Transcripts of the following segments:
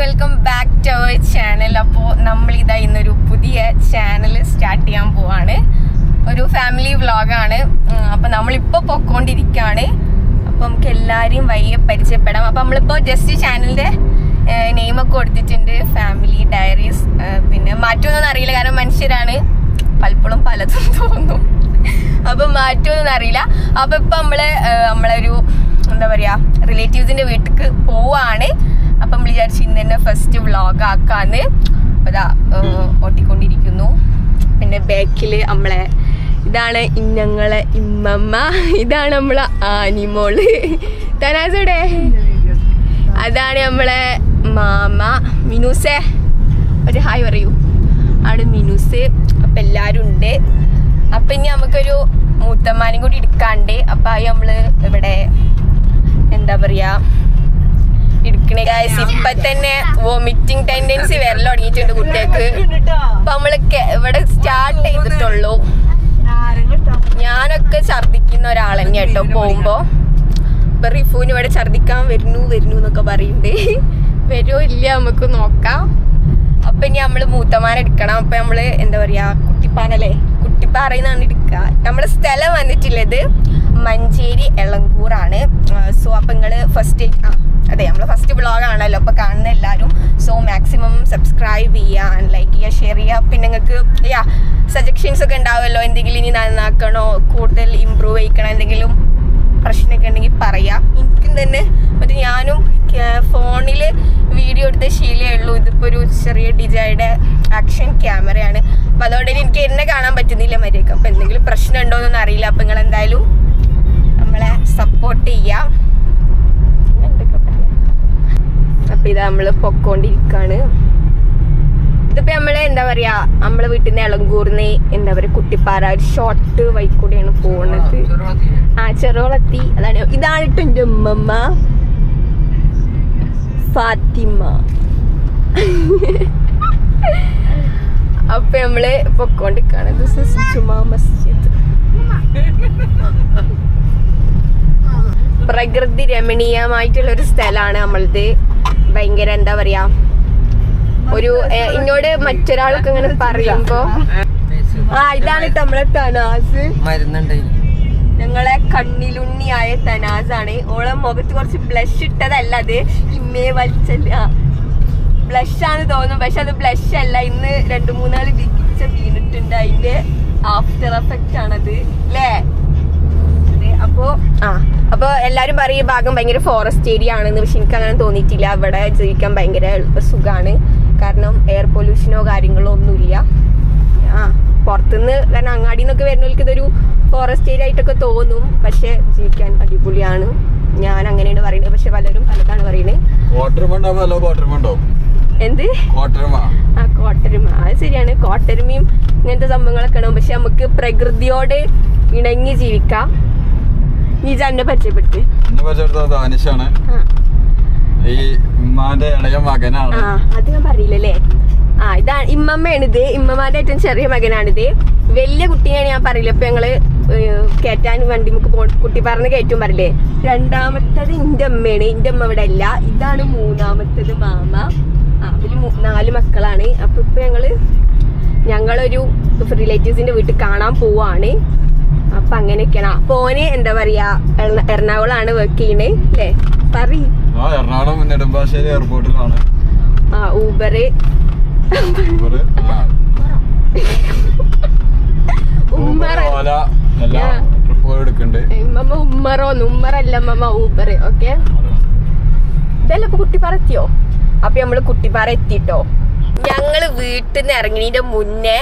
Welcome back to our channel അപ്പോൾ നമ്മൾ ഇതാ ഇന്നൊരു പുതിയ ചാനൽ സ്റ്റാർട്ട് ചെയ്യാൻ പോവാണ്. ഒരു ഫാമിലി വ്ളോഗാണ് അപ്പോൾ നമ്മളിപ്പോൾ പൊക്കോണ്ടിരിക്കുകയാണ് അപ്പോൾ നമുക്ക് എല്ലാവരെയും വയ്യെ പരിചയപ്പെടാം. അപ്പോൾ നമ്മളിപ്പോൾ ജസ്റ്റ് ചാനലിന്റെ നെയിമൊക്കെ കൊടുത്തിട്ടുണ്ട്. ഫാമിലി ഡയറീസ് പിന്നെ മാറ്റമൊന്നും അറിയില്ല. കാരണം മനുഷ്യരാണ്. പലപ്പോഴും പലതും തോന്നും. അപ്പം മാറ്റമൊന്നും അറിയില്ല. അപ്പം ഇപ്പം നമ്മൾ നമ്മളൊരു എന്താ പറയുക റിലേറ്റീവ്സിന്റെ വീട്ടിലേക്ക് പോവാണ്. അപ്പം നമ്മൾ വിചാരിച്ചു ഇന്ന് തന്നെ ഫസ്റ്റ് വ്ളോഗ് ആക്കാന്ന്. അതാ ഓട്ടിക്കൊണ്ടിരിക്കുന്നു. പിന്നെ ബാക്കിൽ നമ്മളെ ഇതാണ് ഇന്നങ്ങളെ ഇമ്മമ്മ ഇതാണ് നമ്മളെ ആനിമോൾ. തനാസോടെ? അതാണ് നമ്മളെ മാമ മിനുസേ. ഒരു ഹായ് പറയൂ. ആണ് മിനുസ്. അപ്പൊ എല്ലാരും ഉണ്ട്. അപ്പൊ ഇനി നമുക്കൊരു മൂത്തമ്മാനും കൂടി എടുക്കാണ്ട്. അപ്പൊ ആയി നമ്മൾ ഇവിടെ എന്താ പറയാ ഗായ്സ് ഇപ്പൊ തന്നെ വോമിറ്റിംഗ് ടെൻഡൻസി വരൽ തുടങ്ങിയിട്ടുണ്ട് കുട്ടികൾക്ക്. അപ്പൊ നമ്മൾ ഇവിടെ സ്റ്റാർട്ട് ചെയ്തിട്ടുള്ളൂ. ഞാനൊക്കെ ഛർദിക്കുന്ന ഒരാൾ തന്നെ കേട്ടോ പോകുമ്പോ. ഇപ്പൊ റിഫൂന് ഇവിടെ ഛർദിക്കാൻ വരുന്നു വരുന്നു എന്നൊക്കെ പറയുന്നുണ്ട് വരുമോ ഇല്ല നമുക്ക് നോക്കാം. അപ്പൊ ഇനി നമ്മൾ മൂത്തമാന എടുക്കണം. അപ്പൊ നമ്മൾ എന്താ പറയാ കുട്ടിപ്പാനല്ലേ? കുട്ടിപ്പാറയിന്നാണ് എടുക്കുക നമ്മുടെ സ്ഥലം വന്നിട്ടുള്ളത് മഞ്ചേരി എളങ്കൂറാണ്. സോ അപ്പൊ നിങ്ങൾ ഫസ്റ്റ് ആ അതെ നമ്മൾ ഫസ്റ്റ് വ്ളോഗാണല്ലോ ആണല്ലോ അപ്പൊ കാണുന്ന എല്ലാവരും സോ മാക്സിമം സബ്സ്ക്രൈബ് ചെയ്യുക ലൈക്ക് ചെയ്യുക ഷെയർ ചെയ്യുക. പിന്നെ നിങ്ങൾക്ക് യാ സജഷൻസ് ഒക്കെ ഉണ്ടാവുമല്ലോ എന്തെങ്കിലും ഇനി നന്നാക്കണോ കൂടുതൽ ഇമ്പ്രൂവ് ചെയ്യിക്കണോ എന്തെങ്കിലും പ്രശ്നമൊക്കെ ഉണ്ടെങ്കിൽ പറയാം. എനിക്കും തന്നെ മറ്റേ ഞാനും ഫോണിൽ വീഡിയോ എടുത്ത ശീലമേ ഉള്ളൂ. ഇതിപ്പോൾ ഒരു ചെറിയ ഡിജയുടെ ആക്ഷൻ ക്യാമറയാണ് അപ്പം അതുകൊണ്ട് എനിക്ക് എന്നെ കാണാൻ പറ്റുന്നില്ല മര്യാദയ്ക്ക് അപ്പം എന്തെങ്കിലും പ്രശ്നം ഉണ്ടോ എന്നൊന്നും അറിയില്ല. അപ്പം നിങ്ങൾ എന്തായാലും നമ്മളെ സപ്പോർട്ട് ചെയ്യാം അപ്പം ഇത് നമ്മൾ പൊക്കോണ്ടിരിക്കുകയാണ് ഇതിപ്പോ നമ്മൾ എന്താ പറയാ നമ്മളെ വീട്ടിൽ നിന്ന് ഇളങ്കൂർന്ന് എന്താ പറയാ കുട്ടിപ്പാറ ഒരു ഷോർട്ട് വൈക്കൂടെയാണ് പോണത്. ആ ചെറുവളത്തി അതാണ് ഇതാണ് എന്റെ ഉമ്മമ്മ. ഫാത്തിമ. അപ്പൊ നമ്മൾ പൊക്കോണ്ടിരിക്കാണ്. ദിസ് മസ്ജിദ്. പ്രകൃതി രമണീയമായിട്ടുള്ള ഒരു സ്ഥലമാണ് നമ്മളത് ഭയങ്കര എന്താ പറയാ ഒരു എന്നോട് ഇന്നോട് മറ്റൊരാളൊക്കെ ഇങ്ങനെ പറയുമ്പോ ആ ഇതാണ് നമ്മളെ തനാസ്. മരുന്നുണ്ടായി ഞങ്ങളെ കണ്ണിലുണ്ണിയായ തനാസ് ആണ് ഓളെ മുഖത്ത് കുറച്ച് ബ്ലഷ് ഇട്ടതല്ല അത് ഇമ്മേ വലിച്ചല്ല. ബ്ലഷ് ആണ് തോന്നുന്നു. പക്ഷെ അത് ബ്ലഷ് അല്ല. ഇന്ന് രണ്ടു മൂന്നാൽ വിക്കിച്ച വീണിട്ടുണ്ട്. അതിന്റെ ആഫ്റ്റർ എഫക്റ്റ് ആണത്. അല്ലേ അപ്പോ ആ അപ്പൊ എല്ലാരും പറയും ഈ ഭാഗം ഭയങ്കര ഫോറസ്റ്റ് ഏരിയ ആണെന്ന് പക്ഷെ എനിക്ക് അങ്ങനെ തോന്നിയിട്ടില്ല. ഇവിടെ ജീവിക്കാൻ ഭയങ്കര സുഖാണ്. കാരണം എയർ പൊല്യൂഷനോ കാര്യങ്ങളോ ഒന്നുമില്ല. ആ പുറത്തുനിന്ന് കാരണം അങ്ങാടി നിന്നൊക്കെ വരുന്നവർക്ക് ഇതൊരു ഫോറസ്റ്റ് ഏരിയ ആയിട്ടൊക്കെ തോന്നും. പക്ഷെ ജീവിക്കാൻ അടിപൊളിയാണ്. ഞാൻ അങ്ങനെയാണ് പറയുന്നത്. പക്ഷെ പലരും പലതാണ് പറയുന്നത്. എന്ത്? ആ കോട്ടരുമ അത് ശരിയാണ്. കോട്ടരുമയും ഇങ്ങനത്തെ സംഭവങ്ങളൊക്കെ ഉണ്ടാവും. പക്ഷെ നമുക്ക് പ്രകൃതിയോട് ഇണങ്ങി ജീവിക്കാം. നീ തന്നെ പരിചയപ്പെടുത്തി. എന്നെ പരിചയപ്പെടുത്ത ദാനിഷാണ് ആ. ഈ ഉമ്മാന്റെ ഇളയ മകനാണ്. അത് ഞാൻ പറയില്ലല്ലേ? ആ ഇതാണ് ഇമ്മമ്മയാണ് ഇത്. ഇമ്മമാരുടെ ഏറ്റവും ചെറിയ മകനാണിത് വലിയ കുട്ടിയാണ് ഞാൻ പറയില്ല. ഇപ്പൊ ഞങ്ങൾ കയറ്റാൻ വണ്ടി മുക്ക് പോ കുട്ടി പറഞ്ഞ് കയറ്റും പറയില്ലേ? രണ്ടാമത്തത് എന്റെ അമ്മയാണ്. എന്റെ അമ്മ ഇവിടെ അല്ല. ഇതാണ് മൂന്നാമത്തത് മാമ. മൂ- നാല് മക്കളാണ്. അപ്പൊ ഇപ്പൊ ഞങ്ങൾ ഞങ്ങളൊരു റിലേറ്റീവ്സിന്റെ വീട്ടിൽ കാണാൻ പോവാണ്. അപ്പൊ അങ്ങനെയൊക്കെയാണ്. അപ്പൊ ഓന് എന്താ പറയാ? എറണാകുളാണ് വർക്ക് ചെയ്യണേ അല്ലേ പറയ്. ആ എറണാകുളം നെടുമ്പാശ്ശേരി എയർപോർട്ടിലാണ് ആ ഊബറ് ഉമ്മറ ഉമ്മറല്ല മമ്മ ഓക്കെ ഇതല്ല കുട്ടിപ്പാറ എത്തിയോ? അപ്പൊ നമ്മൾ കുട്ടിപ്പാറ എത്തിട്ടോ? ഞങ്ങൾ വീട്ടിൽ നിന്ന് ഇറങ്ങിയതിന്റെ മുന്നേ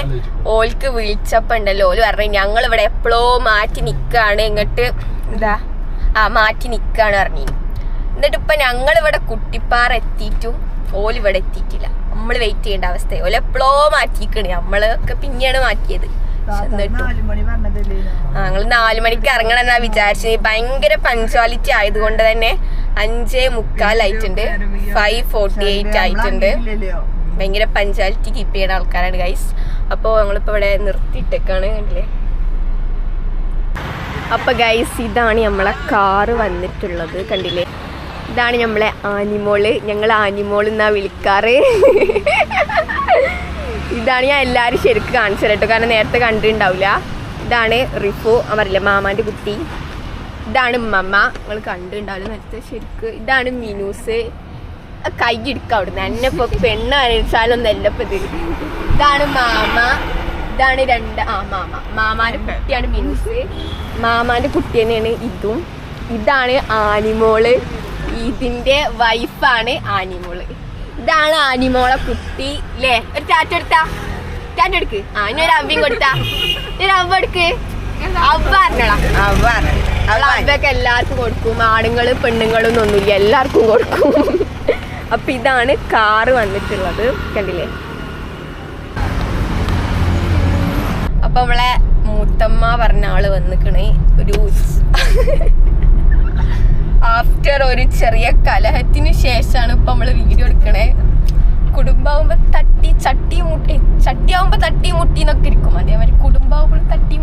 ഓൾക്ക് വിളിച്ചപ്പോ ഉണ്ടല്ലോ ഓൽ പറഞ്ഞു ഞങ്ങൾ ഇവിടെ എപ്പോഴോ മാറ്റി നിക്കാണ് ഇങ്ങോട്ട്. എന്താ ആ മാറ്റി നിക്കാണ് പറഞ്ഞു. എന്നിട്ട് ഇപ്പൊ ഞങ്ങൾ ഇവിടെ കുട്ടിപ്പാറ എത്തിയിട്ടും ഓൽ ഇവിടെ എത്തിയിട്ടില്ല. നമ്മൾ വെയിറ്റ് ചെയ്യേണ്ട അവസ്ഥ ഓൽ എപ്പോഴോ മാറ്റിക്കണ് നമ്മളൊക്കെ പിന്നെയാണ് മാറ്റിയത്. ഞങ്ങൾ നാലു മണിക്ക് ഇറങ്ങണം എന്നാ വിചാരിച്ചത്. ഭയങ്കര പഞ്ച്വാലിറ്റി ആയതുകൊണ്ട് തന്നെ അഞ്ചേ മുക്കാലായിട്ടുണ്ട്. ഫൈവ് ഫോർട്ടി എയ്റ്റ് ആയിട്ടുണ്ട്. ഭയങ്കര പഞ്ചാലിറ്റി കീപ്പ് ചെയ്യുന്ന ആൾക്കാരാണ് ഗൈസ് അപ്പോൾ ഞങ്ങളിപ്പോൾ ഇവിടെ നിർത്തിയിട്ടേക്കാണ് കണ്ടില്ലേ? അപ്പൊ ഗൈസ് ഇതാണ് നമ്മളെ കാറ് വന്നിട്ടുള്ളത് കണ്ടില്ലേ? ഇതാണ് നമ്മളെ ആനിമോൾ ഞങ്ങൾ ആനിമോൾ എന്നാ വിളിക്കാറ്. ഇതാണ് ഞാൻ എല്ലാവരും ശരിക്കും കാണിച്ചു കേട്ടോ കാരണം നേരത്തെ കണ്ടിട്ടുണ്ടാവില്ല ഇതാണ് റിഫു അവരില്ല മാമാന്റെ കുട്ടി. ഇതാണ് മമ്മ നിങ്ങൾ കണ്ടിട്ടുണ്ടാവില്ല നേരത്തെ ശരിക്ക്. ഇതാണ് മിനൂസ്. കൈ എടുക്കാം അവിടുന്ന്. എന്നെ ഇപ്പൊ പെണ്ണ് അനച്ചാലൊന്നും അല്ല ഇതാണ് മാമ. ഇതാണ് രണ്ട് ആ മാമ. മാമാന്റെ കുട്ടിയാണ് മിനൂസ് മാമാന്റെ കുട്ടി തന്നെയാണ് ഇതും. ഇതാണ് ആനിമോൾ. ഇതിന്റെ വൈഫാണ് ആനിമോൾ. ഇതാണ് ആനിമോളെ കുട്ടി ല്ലേ? ഒരു ടാറ്റ എടുത്താ? ടാറ്റ എടുക്ക്. ആ ഇനി ഒരു അവ്യം കൊടുത്താ. ഒരു അവ എടുക്ക്. അവ അറിഞ്ഞടാ അവൊക്കെ എല്ലാവർക്കും കൊടുക്കും. ആണുങ്ങൾ പെണ്ണുങ്ങളും ഒന്നുമില്ല. എല്ലാവർക്കും കൊടുക്കും. അപ്പൊ ഇതാണ് കാറ് വന്നിട്ടുള്ളത്. കണ്ടില്ലേ? അപ്പൊ നമ്മളെ മൂത്തമ്മ പറഞ്ഞ ആൾ വന്നിക്കണേ. ഒരു ആഫ്റ്റർ ഒരു ചെറിയ കലഹത്തിന് ശേഷമാണ് ഇപ്പൊ നമ്മൾ വീഡിയോ എടുക്കണേ. കുടുംബാവുമ്പോ തട്ടി ചട്ടി മുട്ടി ചട്ടിയാവുമ്പോ തട്ടി മുട്ടി എന്നൊക്കെ ഇരിക്കും. അതേമാതിരി കുടുംബാവുമ്പോൾ തട്ടി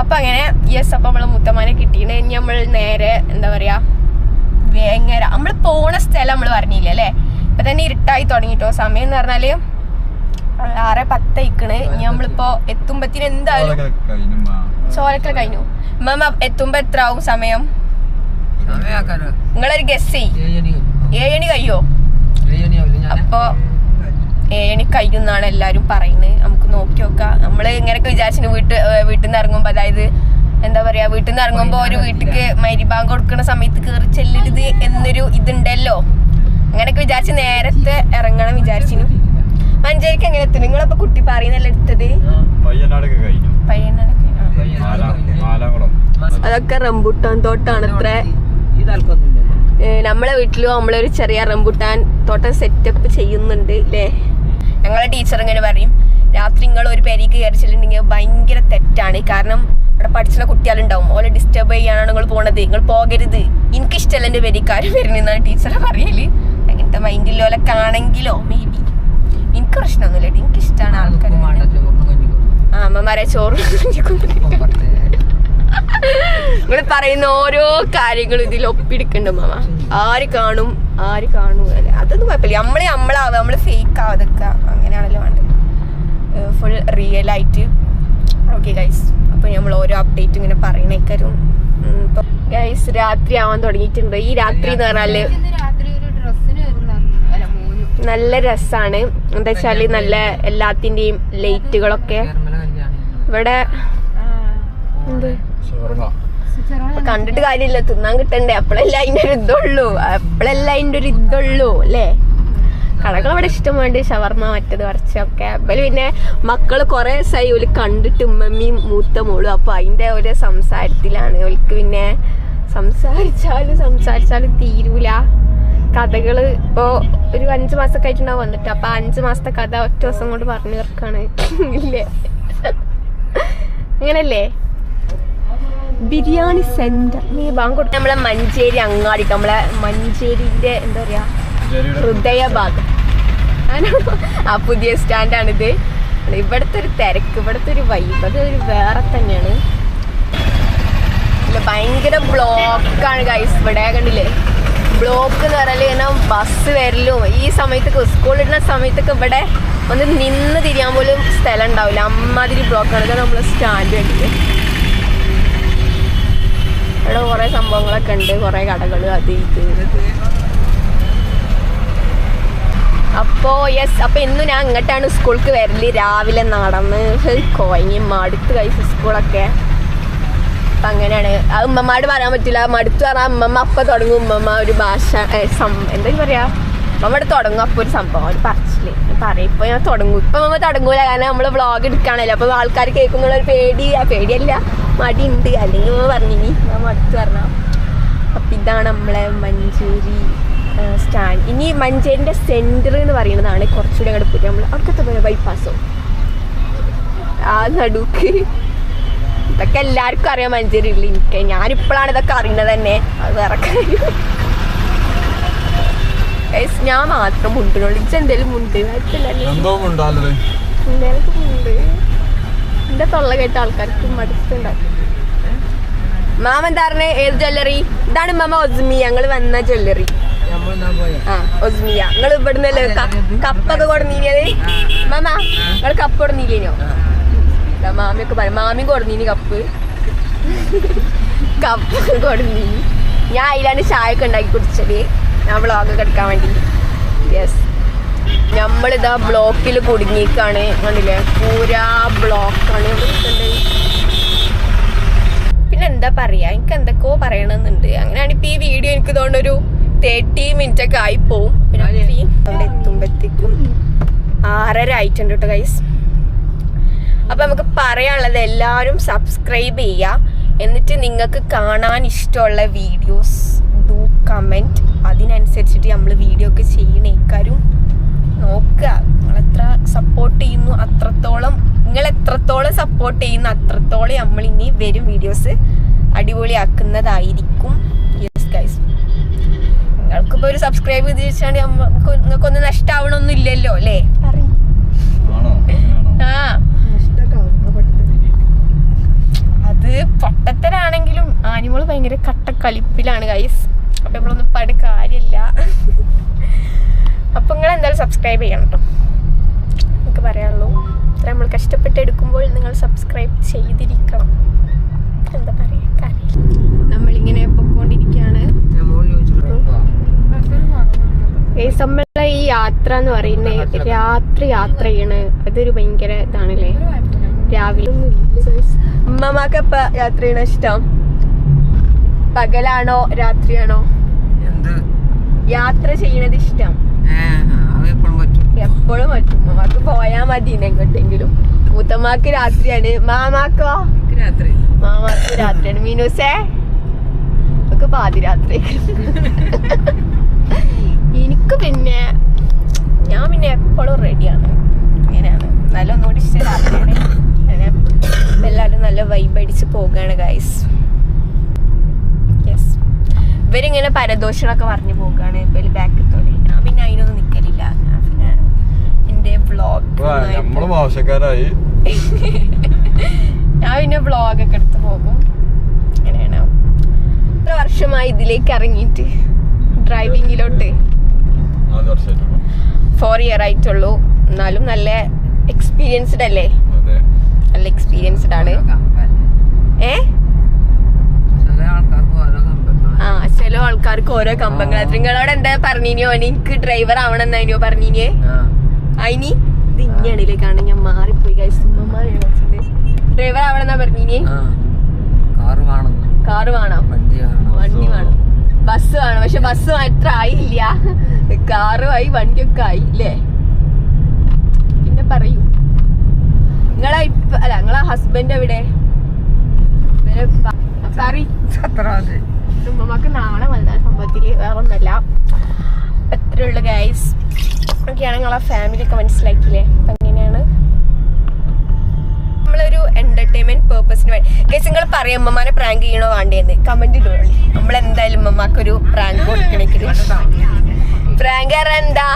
അപ്പൊ അങ്ങനെ യെസ് അപ്പൊ നമ്മളെ മുത്തമ്മനെ കിട്ടിയിട്ട് ഇനി നമ്മൾ നേരെ എന്താ പറയാ വേങ്ങര നമ്മൾ പോണ സ്ഥലം നമ്മൾ പറഞ്ഞില്ല അല്ലേ? ഇപ്പൊ തന്നെ ഇരുട്ടായി തുടങ്ങിട്ടോ. സമയം എന്ന് പറഞ്ഞാൽ ആറ് പത്തയിക്കണ്. ഇനി നമ്മളിപ്പോ എത്തുമ്പത്തിന് എന്തായാലും. ചോരക്കൽ കഴിഞ്ഞു മാം എത്തുമ്പോ എത്ര ആവും സമയം നിങ്ങളൊരു ഗസ് ഏഴണി. കഴിയോ? അപ്പോ ഏഴണി കഴിയുന്നാണ് എല്ലാരും പറയുന്നത്. നമുക്ക് നോക്കി നോക്കാം. നമ്മൾ ഇങ്ങനെയൊക്കെ വിചാരിച്ചു വീട്ട് വീട്ടിൽ നിന്ന് ഇറങ്ങുമ്പോ അതായത് എന്താ പറയാ വീട്ടിൽ നിന്ന് ഇറങ്ങുമ്പോ ഒരു വീട്ടിക്ക് മരിബാങ്ക് കൊടുക്കുന്ന സമയത്ത് കയറി ചെല്ലരുത് എന്നൊരു ഇതുണ്ടല്ലോ. അങ്ങനെയൊക്കെ വിചാരിച്ച് നേരത്തെ ഇറങ്ങണം വിചാരിച്ചിരുന്നു മഞ്ചേരിക്ക് എങ്ങനെ എത്തും നിങ്ങളപ്പോ കുട്ടി പറയുന്നല്ലേ എടുത്തത്? അതൊക്കെ റംബുട്ടാൻ തോട്ടാണ് അത്ര നമ്മളെ വീട്ടിലും നമ്മളൊരു ചെറിയ റംബുട്ടാൻ തോട്ടം സെറ്റപ്പ് ചെയ്യുന്നുണ്ട് അല്ലേ ഞങ്ങളെ ടീച്ചർ ഇങ്ങനെ പറയും രാത്രി നിങ്ങൾ ഒരു പേരേക്ക് കയറിച്ചിട്ടുണ്ടെങ്കിൽ ഭയങ്കര തെറ്റാണ്. കാരണം അവിടെ പഠിച്ചുന്ന കുട്ടികളുണ്ടാവും. ഓലെ ഡിസ്റ്റർബ് ചെയ്യാനാണ് നിങ്ങൾ പോണത്. നിങ്ങൾ പോകരുത്. എനിക്കിഷ്ടമല്ല എന്റെ പേരിക്കാരും വരുന്നതെന്നാണ് ടീച്ചറെ പറയൽ. അങ്ങനത്തെ മൈൻഡിലോലൊക്കെ ആണെങ്കിലോ മേ ബി എനിക്ക് പ്രശ്നമൊന്നുമില്ല എനിക്ക് ഇഷ്ടമാണ് ആൾക്കാർ ആ അമ്മമാരെ ചോറ് നിങ്ങൾ പറയുന്ന ഓരോ കാര്യങ്ങളും ഇതിൽ ഒപ്പിടിക്കണ്ട മാമ ആര് കാണും ആര് കാണും അല്ലെ അതൊന്നും കുഴപ്പമില്ല. നമ്മളെ നമ്മളാവുക നമ്മൾ ഫേക്ക് ആവാതൊക്കെ അങ്ങനെയാണല്ലോ വേണ്ടത്. ഫുൾ റിയൽ ആയിട്ട്. ഓക്കെ ഗൈസ് അപ്പൊ നമ്മൾ ഓരോ അപ്ഡേറ്റ് ഇങ്ങനെ പറയണേക്കാരും. ഇപ്പൊ ഗൈസ് രാത്രി ആവാൻ തുടങ്ങിയിട്ടുണ്ട്. ഈ രാത്രി എന്ന് പറഞ്ഞാൽ നല്ല രസാണ്. എന്താ വെച്ചാൽ നല്ല എല്ലാത്തിന്റെയും ലൈറ്റുകളൊക്കെ. ഇവിടെ എന്ത്? കണ്ടിട്ട് കാര്യമില്ല. തിന്നാൻ കിട്ടണ്ടേ. അപ്പളല്ല അതിന്റെ ഒരു ഇതുള്ളൂ. അപ്പളല്ല അതിന്റെ ഒരു ഇതുള്ളൂ അല്ലേ? കടകൾ അവിടെ ഇഷ്ടം വേണ്ടി ഷവർമ്മ മറ്റത് കുറച്ചൊക്കെ അപ്പം പിന്നെ മക്കൾ കുറെ ദിവസമായി ഓൽ കണ്ടിട്ട് ഉമ്മമ്മയും മൂത്ത മോളും. അപ്പൊ അതിന്റെ ഒരു സംസാരത്തിലാണ്. ഓൽക്ക് പിന്നെ സംസാരിച്ചാലും സംസാരിച്ചാലും തീരൂല. കഥകൾ ഇപ്പോ ഒരു അഞ്ചു മാസമൊക്കെ ആയിട്ടുണ്ടാവും വന്നിട്ട്. അപ്പൊ അഞ്ച് മാസത്തെ കഥ ഒറ്റ ദിവസം കൊണ്ട് പറഞ്ഞു തീർക്കാണ്. ഇല്ലേ? അങ്ങനല്ലേ ബിരിയാണി സെന്റർ. നീ ബാങ്ക് കൊടുത്ത നമ്മളെ മഞ്ചേരി അങ്ങാടി നമ്മളെ മഞ്ചേരിന്റെ എന്താ പറയാ? ഹൃദയഭാഗം? ആ പുതിയ സ്റ്റാൻഡാണിത്. ഇവിടുത്തെ ഒരു തിരക്ക് ഇവിടുത്തെ ഒരു വൈബ് അത് ഒരു വേറെ തന്നെയാണ്. ഭയങ്കര ബ്ലോക്കാണ് ഗൈസ് ഇവിടെ കണ്ടില്ലേ? ബ്ലോക്ക് എന്ന് പറഞ്ഞാൽ ഇങ്ങനെ ബസ് വരലും. ഈ സമയത്തൊക്കെ സ്കൂൾ ഇടുന്ന സമയത്തൊക്കെ ഇവിടെ ഒന്ന് നിന്ന് തിരിയാൻ പോലും സ്ഥലം ഉണ്ടാവില്ല അമ്മാതിരി ബ്ലോക്കാണ് നമ്മൾ സ്റ്റാൻഡ് കണ്ടിട്ട്. ഇവിടെ കുറെ സംഭവങ്ങളൊക്കെ ഉണ്ട്. കുറെ കടകൾ അത് ഇത്. അപ്പോ യെസ് അപ്പൊ ഇന്ന് ഞാൻ ഇങ്ങോട്ടാണ് സ്കൂൾക്ക് വരൽ. രാവിലെ നടന്ന്. കോയങ്ങി. മടുത്ത് കഴിച്ച സ്കൂളൊക്കെ അപ്പൊ അങ്ങനെയാണ്. അത് ഉമ്മമാട് പറയാൻ പറ്റില്ല. മടുത്ത് പറഞ്ഞാൽ ഉമ്മമ്മ അപ്പൊ തുടങ്ങും. ഉമ്മമ്മ ഒരു ഭാഷ എന്താ പറയാ? ഉമ്മമ്മയുടെ തുടങ്ങും. അപ്പൊ ഒരു സംഭവം ഒരു പറച്ചിൽ. പറയും ഇപ്പൊ ഞാൻ തുടങ്ങും. ഇപ്പൊ നമ്മൾ തുടങ്ങൂല. കാരണം നമ്മൾ വ്ളോഗ് എടുക്കാണല്ലോ അപ്പൊ ആൾക്കാർ കേൾക്കുന്നുള്ള ഒരു പേടി. ആ പേടിയല്ല. മടി ഉണ്ട് അല്ലെങ്കിൽ പറഞ്ഞു പറഞ്ഞിനി ഞാൻ മടുത്ത് പറഞ്ഞ. അപ്പൊ ഇതാണ് നമ്മളെ മഞ്ചേരി സ്റ്റാൻഡ്. ഇനി മഞ്ചേരിന്റെ സെന്റർ എന്ന് പറയുന്നതാണ് കുറച്ചുകൂടി അങ്ങോട്ട് പോയി നമ്മൾ അവിടുത്തെ ബൈപ്പാസോ ആ നടുക്ക്. ഇതൊക്കെ എല്ലാവർക്കും അറിയാൻ മഞ്ചേരിയിൽ എനിക്ക് ഞാനിപ്പോഴാണ് ഇതൊക്കെ അറിയുന്നത് തന്നെ. അത് വേറെ കാര്യം. ഞാൻ മാത്രം മുണ്ടിനുള്ളൂ ഇച്ച് എന്തേലും മുണ്ട് എന്തേലും മുണ്ട്. എന്റെ തൊള്ള കേട്ട ആൾക്കാർക്ക് മടുത്തുണ്ടാക്കും മാമ എന്താറിന് ഏത് ജ്വല്ലറി ഇതാണ് മാമ ഒസ്മി ഞങ്ങൾ വന്ന ജ്വല്ലറി ആ ഒസ്മിയ. നിങ്ങൾ ഇവിടുന്നല്ലേ കപ്പൊക്കെ കൊടുന്നീനത്. മാമ നിങ്ങൾ കപ്പ് കൊടുന്നില്ലേനോ മാമിയൊക്കെ പറയും മാമി കൊടുന്നീനി കപ്പ്. കപ്പ് കൊടുന്നീനി. ഞാൻ അതിലാണ് ചായ ഒക്കെ ഉണ്ടാക്കി കുടിച്ചത്. ഞാൻ വ്ളോഗൊക്കെ എടുക്കാൻ വേണ്ടി. യെസ് നമ്മളിതാ ബ്ലോക്കിൽ കുടുങ്ങിക്കാണ്. കണ്ടില്ലേ? പൂരാ ബ്ലോക്കാണ് പിന്നെ എന്താ പറയാ? എനിക്ക് എന്തൊക്കെയോ പറയണമെന്നുണ്ട് അങ്ങനെയാണ് ഇപ്പൊ ഈ വീഡിയോ എനിക്ക് തോന്നുന്ന ഒരു തേർട്ടി മിനിറ്റ് ഒക്കെ ആയി പോവും. പിന്നെ അവിടെ എത്തുമ്പോഴത്തേക്കും ആറര ആയിട്ടുണ്ട് കേട്ടോ ഗൈസ് അപ്പൊ നമുക്ക് പറയാനുള്ളത് എല്ലാവരും സബ്സ്ക്രൈബ് ചെയ്യുക. എന്നിട്ട് നിങ്ങൾക്ക് കാണാൻ ഇഷ്ടമുള്ള വീഡിയോസ് ഡു കമന്റ് അതിനനുസരിച്ചിട്ട് നമ്മൾ വീഡിയോ ഒക്കെ ചെയ്യണേക്കാരും നോക്കുക. നിങ്ങളെത്ര സപ്പോർട്ട് ചെയ്യുന്നു അത്രത്തോളം നിങ്ങൾ എത്രത്തോളം സപ്പോർട്ട് ചെയ്യുന്നു അത്രത്തോളം നമ്മൾ ഇനി വരും വീഡിയോസ് അടിപൊളിയാക്കുന്നതായിരിക്കും. യെസ് ഗൈസ് നിങ്ങൾക്കിപ്പോൾ ഒരു സബ്സ്ക്രൈബ് ചെയ്ത് വെച്ചാണ്ട് നിങ്ങൾക്കൊന്നും നഷ്ടമാവണമൊന്നും ഇല്ലല്ലോ അല്ലേ? ആണോ? ആ. പൊട്ടത്തരാണെങ്കിലും ആനിമൾ ഭയങ്കര കട്ടക്കളിപ്പിലാണ് ഗൈസ് അപ്പൊ നമ്മളൊന്നും പാട് കാര്യമില്ല. അപ്പൊ നിങ്ങൾ എന്തായാലും സബ്സ്ക്രൈബ് ചെയ്യണം കേട്ടോ നമുക്ക് പറയാനുള്ളൂ. ഇത്ര നമ്മൾ കഷ്ടപ്പെട്ട് എടുക്കുമ്പോൾ നിങ്ങൾ സബ്സ്ക്രൈബ് ചെയ്തിരിക്കണം. എന്താ പറയാ? കാര്യം നമ്മളിങ്ങനെ നമ്മളെ ഈ യാത്ര എന്ന് പറയുന്നത് രാത്രി യാത്ര ചെയ്യണ്. അതൊരു ഭയങ്കര ഇതാണല്ലേ? രാവിലെ. ഉമ്മമാക്ക് ഇപ്പൊ യാത്ര ചെയ്യണ ഇഷ്ടം? പകലാണോ രാത്രിയാണോ? യാത്ര ചെയ്യണത് ഇഷ്ടം. എപ്പോഴും പറ്റും. ഉമ്മമാക്ക് പോയാ മതി എങ്ങോട്ടെങ്കിലും. മൂത്തമാക്ക് രാത്രിയാണ്. മാമാക്കോ? മാമാക്ക് രാത്രിയാണ്. മീനൂസേ? ഒക്കെ പാതിരാത്രി എനിക്ക് പിന്നെ ഞാൻ പിന്നെ എപ്പോഴും റെഡിയാണ് ഇങ്ങനെയാണ്. നല്ല ഒന്നുകൂടി ഇഷ്ടം രാത്രിയാണ്. എല്ലാവരും നല്ല വൈബ് അടിച്ച് പോവുകയാണ് ഗൈസ് യെസ് ഇവരിങ്ങനെ പരദോഷങ്ങളൊക്കെ പറഞ്ഞു പോകാണ് ഇവർ ബാക്ക് തോന്നി ഞാൻ പിന്നെ അതിനൊന്നും നിൽക്കലില്ല എന്റെ പിന്നെ എന്റെ വ്ളോഗ് ഇപ്പൊ നമ്മൾ മോശക്കാരായി. ഞാൻ പിന്നെ വ്ളോഗൊക്കെ എടുത്ത് പോകും. അങ്ങനെയാണ്. എത്ര വർഷമായി ഇതിലേക്ക് ഇറങ്ങിയിട്ട് ഡ്രൈവിങ്ങിലോട്ട് ഫോർ ഇയർ ആയിട്ടുള്ളൂ. എന്നാലും നല്ല എക്സ്പീരിയൻസ്ഡ് അല്ലേ? നല്ല എക്സ്പീരിയൻസ്ഡ് ആണ്. ഏ? ആ ചില ആൾക്കാർക്ക് ഓരോ കമ്പങ്ങൾ നിങ്ങളോട് എന്താ പറഞ്ഞിനിയോ എനിക്ക് ഡ്രൈവർ ആവണം എന്നോ പറഞ്ഞിനിയേ അയിനി? ഇത് ഇങ്ങനെയാണിലേക്കാണ് ഞാൻ മാറിപ്പോയി ഡ്രൈവർ ആവണമെന്നാ പറഞ്ഞിനിയേ കാറ് വേണോ. വണ്ടി വേണം. വണ്ടി വേണം. ബസ് വേണം. പക്ഷെ ബസ് മാത്രം ആയില്ല. കാറും ആയി വണ്ടിയൊക്കെ ആയി അല്ലേ പിന്നെ പറയൂ നിങ്ങളെ ഇപ്പ അല്ല നിങ്ങളെ ഹസ്ബൻഡ് എവിടെ? സോറി ഉമ്മമാക്ക് നാളെ വന്നാൽ സംഭവത്തിൽ വേറെ ഒന്നല്ല എത്രയുള്ള ഗൈസ് ഒക്കെയാണ് നിങ്ങളെ ഫാമിലി ഒക്കെ മനസ്സിലാക്കിയില്ലേ? അങ്ങനെയാണ് നമ്മളൊരു എന്റർടൈൻമെന്റ് പേർപ്പസിന് വേണ്ടി ഗൈസ് നിങ്ങൾ പറയും ഉമ്മമാരെ പ്രാങ്ക് ചെയ്യണോ വേണ്ടേന്ന്. കമന്റ് ഇടുള്ളൂ നമ്മൾ എന്തായാലും ഉമ്മമാക്ക് ഒരു പ്രാങ്ക് കൊടുക്കണമെങ്കിൽ പ്രാങ്ക് എന്താ?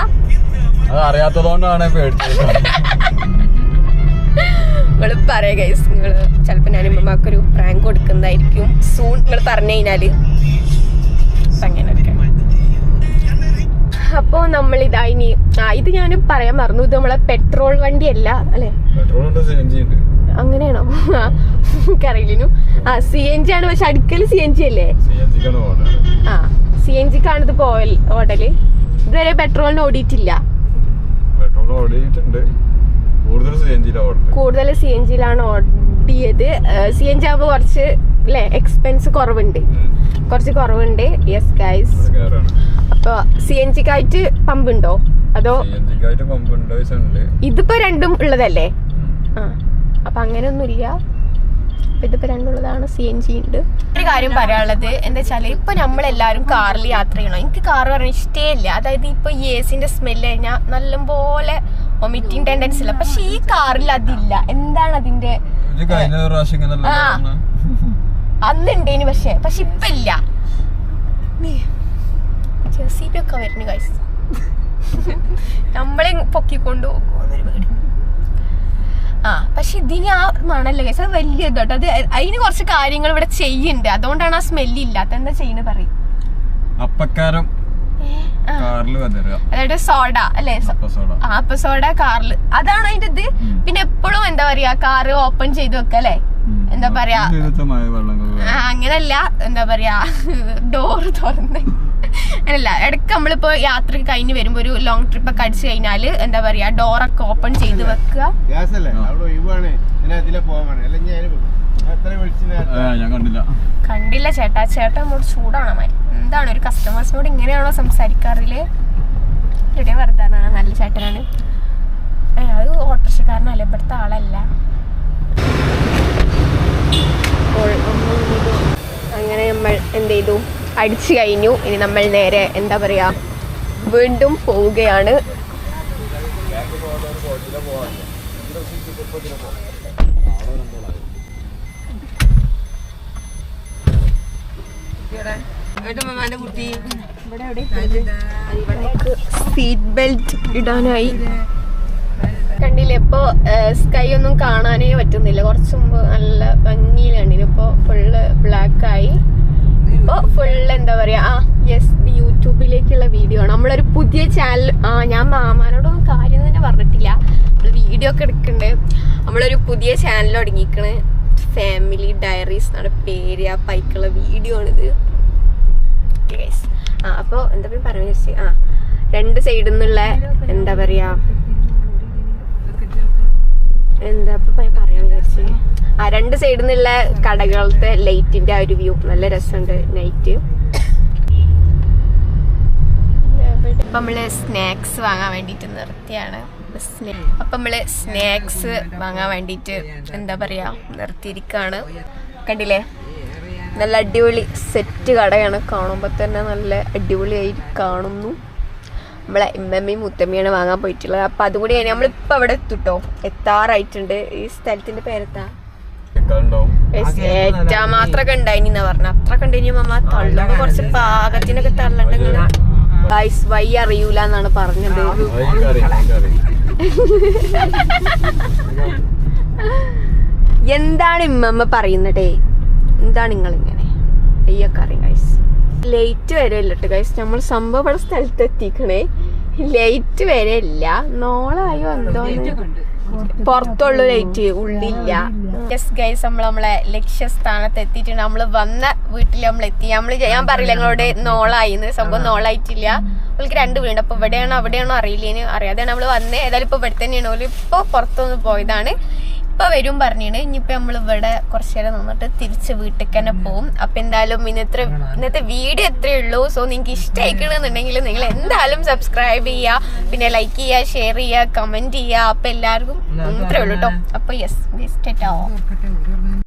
അത് അറിയാത്തതുകൊണ്ടാണ് പേടിച്ചത്. പറയാ ഗൈസ് നിങ്ങൾ ചിലപ്പോൾ ഞാൻ ഉമ്മമാക്കൊരു പ്രാങ്ക് കൊടുക്കുന്നതായിരിക്കും. സൂൺ നിങ്ങൾ പറഞ്ഞു കഴിഞ്ഞാൽ അപ്പൊ അങ്ങനെയൊക്കെ. അപ്പോൾ നമ്മൾ ഇതാ ഇനി ആ ഇത് ഞാൻ പറയാൻ മറന്നു. ഇത് നമ്മളെ പെട്രോൾ വണ്ടിയല്ല അല്ലേ? അങ്ങനെയാണോ? എനിക്കറിയില്ലു ആ സി എൻ ജി ആണ് പക്ഷെ അടുക്കൽ സി എൻ ജി അല്ലേ? ആ സി എൻ ജിക്കാണ് ഇത് പോവൽ ഓടൽ. ഇതുവരെ പെട്രോളിന് ഓടിയിട്ടില്ല. ഓടിയിട്ടുണ്ട്. കൂടുതൽ സി എൻ ജിയിലാണ് ഓടിയത് സി എൻ ജി ആകുമ്പോൾ കുറച്ച് അല്ലേ എക്സ്പെൻസ് കുറവുണ്ട്. കുറച്ച് കുറവുണ്ട്. യെസ് ഗൈസ് അപ്പൊ സി എൻ ജിക്കായിട്ട് പമ്പ് ഉണ്ടോ അതോ ഇതിപ്പോ രണ്ടും ഉള്ളതല്ലേ. ആ. അപ്പൊ അങ്ങനെയൊന്നുമില്ല. ഇതിപ്പോ രണ്ടുള്ളതാണ് സി എൻ ജി ഉണ്ട് ഒരു കാര്യം പറയാനുള്ളത് എന്താ വെച്ചാൽ ഇപ്പൊ നമ്മളെല്ലാരും കാറിൽ യാത്ര ചെയ്യണം? എനിക്ക് കാർ ഇഷ്ടേ ഇല്ല. അതായത് ഇപ്പൊ ഈ എ സിന്റെ സ്മെല്ല് കഴിഞ്ഞാൽ നല്ലപോലെ വൊമിറ്റിംഗ് ടെൻഡൻസി ഇല്ല പക്ഷെ ഈ കാറിൽ അതില്ല. എന്താണ് അതിന്റെ? അന്നുണ്ടേന് പക്ഷെ. പക്ഷെ ഇപ്പൊ ഇല്ല ജെസിബി ഒക്കെ വരുന്നു ഗൈസ് നമ്മളെ പൊക്കിക്കൊണ്ട് പോകുന്നൊരു പേടി. ആ പക്ഷെ ഇതിന് ആ മണല്ല ഗൈസ് അത് വലിയ ഇതോട്ടോ അത് അതിന് കുറച്ച് കാര്യങ്ങൾ ഇവിടെ ചെയ്യുന്നുണ്ട്. അതുകൊണ്ടാണ് ആ സ്മെല്ല് ഇല്ലാത്ത എന്താ ചെയ്യുന്നത്? പറയും. അപ്പക്കാരം അതായത് സോഡ അല്ലെ? അപ്പൊ സോഡ. കാറിൽ അതാണ് അതിന്റെ ഇത്. പിന്നെ എപ്പോഴും എന്താ പറയാ കാറ് ഓപ്പൺ ചെയ്ത് വെക്കല്ലേ എന്താ പറയാ? അങ്ങനല്ല. എന്താ പറയാ ഡോർ തുറന്ന്. അങ്ങനല്ല. ഇടയ്ക്ക് നമ്മളിപ്പോ യാത്ര കഴിഞ്ഞ് വരുമ്പോ ഒരു ലോങ് ട്രിപ്പ് ഒക്കെ അടിച്ചു കഴിഞ്ഞാൽ എന്താ പറയാ ഡോറൊക്കെ ഓപ്പൺ ചെയ്ത് വെക്കുക ഞാൻ കണ്ടില്ല. കണ്ടില്ല ചേട്ടാ. ചേട്ടാ നമ്മോട് ചൂടാണ്. മാതിരി എന്താണ് ഒരു കസ്റ്റമേഴ്സിനോട് ഇങ്ങനെയാണോ സംസാരിക്കാറില്ലേ ഇവിടെ വർദ്ധാനാണ് നല്ല ചേട്ടനാണ്. അത് ഓട്ടോറിക്ഷക്കാരനല്ല? ഇവിടുത്തെ ആളല്ല. അങ്ങനെ നമ്മൾ എന്ത് ചെയ്തു? അടിച്ചു കഴിഞ്ഞു. ഇനി നമ്മൾ നേരെ എന്താ പറയാ വീണ്ടും പോവുകയാണ് കുട്ടി സീറ്റ് ബെൽറ്റ് ഇടാനായി. കണ്ടില്ല ഇപ്പൊ സ്കൈ ഒന്നും കാണാനേ പറ്റുന്നില്ല. കുറച്ച് മുമ്പ് നല്ല ഭംഗിയിൽ കണ്ടില്ല ഇപ്പൊ ഫുള്ള് ബ്ലാക്ക് ആയി. ഇപ്പൊ ഫുള്ള് എന്താ പറയാ ആ യെസ് യൂട്യൂബിലേക്കുള്ള വീഡിയോ ആണ്. നമ്മളൊരു പുതിയ ചാനൽ ആ ഞാൻ മാമാനോടൊന്നും കാര്യം തന്നെ പറഞ്ഞിട്ടില്ല. നമ്മൾ വീഡിയോ ഒക്കെ എടുക്കണ്ടേ. നമ്മളൊരു പുതിയ ചാനൽ തുടങ്ങിക്കണ് ഫാമിലി ഡയറീസ് എന്നാണ് പേര്. ആ പൈക്കുള്ള വീഡിയോ ആണിത്. Guys. ആ എന്താ പറയുക പറഞ്ഞു ആ രണ്ട് സൈഡിൽ നിന്നുള്ള എന്താ പറയാ? എന്താ ഇപ്പൊ പറയാൻ വിചാരിച്ചു? ആ രണ്ട് സൈഡിൽ നിന്നുള്ള കടകളത്തെ ലൈറ്റിന്റെ ആ ഒരു വ്യൂ നല്ല രസമുണ്ട് നൈറ്റ് അപ്പൊ നമ്മൾ സ്നാക്സ് വാങ്ങാൻ വേണ്ടിട്ട് നിർത്തിയാണ്. അപ്പൊ നമ്മൾ സ്നാക്സ് വാങ്ങാൻ വേണ്ടിട്ട് എന്താ പറയാ നിർത്തിയിരിക്കാണ്. കണ്ടില്ലേ? നല്ല അടിപൊളി സെറ്റ് കടയാണ്. കാണുമ്പോൾ തന്നെ നല്ല അടിപൊളിയായി കാണുന്നു. നമ്മളെ ഇമ്മമ്മയും മുത്തമ്മയാണ് വാങ്ങാൻ പോയിട്ടുള്ളത്. അപ്പം അതുകൂടി കഴിഞ്ഞ് നമ്മളിപ്പോ അവിടെ എത്തുട്ടോ? എത്താറായിട്ടുണ്ട്. ഈ സ്ഥലത്തിന്റെ പേരെത്താ ഉണ്ടാവും ഏറ്റാ മാത്രൊക്കെ ഉണ്ടായിനി എന്നാ പറഞ്ഞ. അത്രയൊക്കെ ഉണ്ടായിനി മമ്മ തള്ളുമ്പോ കുറച്ച് പാകത്തിനൊക്കെ തള്ളണ്ടെങ്കിൽ ഗൈസ് വൈ അറിയൂല എന്നാണ് പറഞ്ഞത്. എന്താണ് ഇമ്മമ്മ പറയുന്നതേ? എന്താണ് നിങ്ങളിങ്ങനെ ഇങ്ങനെ അയ്യൊക്കെ അറിയാം ഗൈസ് ലേറ്റ് വരെ ഇല്ല കേട്ടോ ഗൈസ് നമ്മൾ സംഭവം സ്ഥലത്ത് എത്തിക്കണേ ലേറ്റ് വരെ ഇല്ല. നോളായോ എന്തോ പുറത്തുള്ള ലൈറ്റ് ഉള്ളില്ല. യെസ് ഗൈസ് നമ്മൾ നമ്മളെ ലക്ഷ്യസ്ഥാനത്ത് എത്തിയിട്ടുണ്ട് നമ്മൾ വന്ന വീട്ടിൽ നമ്മൾ എത്തി. നമ്മൾ ഞാൻ പറയില്ല ഞങ്ങളോട് നോളായിന്ന് സംഭവം നോളായിട്ടില്ല. അവൾക്ക് രണ്ട് വീടുണ്ട്. അപ്പൊ ഇവിടെയാണോ അവിടെയാണോ അറിയില്ലേന് അറിയാതെയാണ് നമ്മൾ വന്നേ. ഏതായാലും ഇപ്പൊ ഇവിടെ തന്നെയാണ് ഇപ്പൊ പുറത്തുനിന്ന് പോയതാണ്. ഇപ്പൊ വരും പറഞ്ഞാണ് ഇനിയിപ്പോ നമ്മൾ ഇവിടെ കുറച്ചു നേരം നിന്നിട്ട് തിരിച്ച് വീട്ടിൽ തന്നെ പോവും. അപ്പൊ എന്തായാലും ഇന്നത്തെ ഇന്നത്തെ വീഡിയോ എത്രയേ ഉള്ളൂ. സോ നിങ്ങൾക്ക് ഇഷ്ടമായിക്കണമെന്നുണ്ടെങ്കിൽ നിങ്ങൾ എന്തായാലും സബ്സ്ക്രൈബ് ചെയ്യുക പിന്നെ ലൈക്ക് ചെയ്യുക ഷെയർ ചെയ്യുക കമന്റ് ചെയ്യുക അപ്പൊ എല്ലാവർക്കും ഇത്രയേ ഉള്ളൂ കേട്ടോ അപ്പൊ യെസ് ബെസ്റ്റ് ആവോ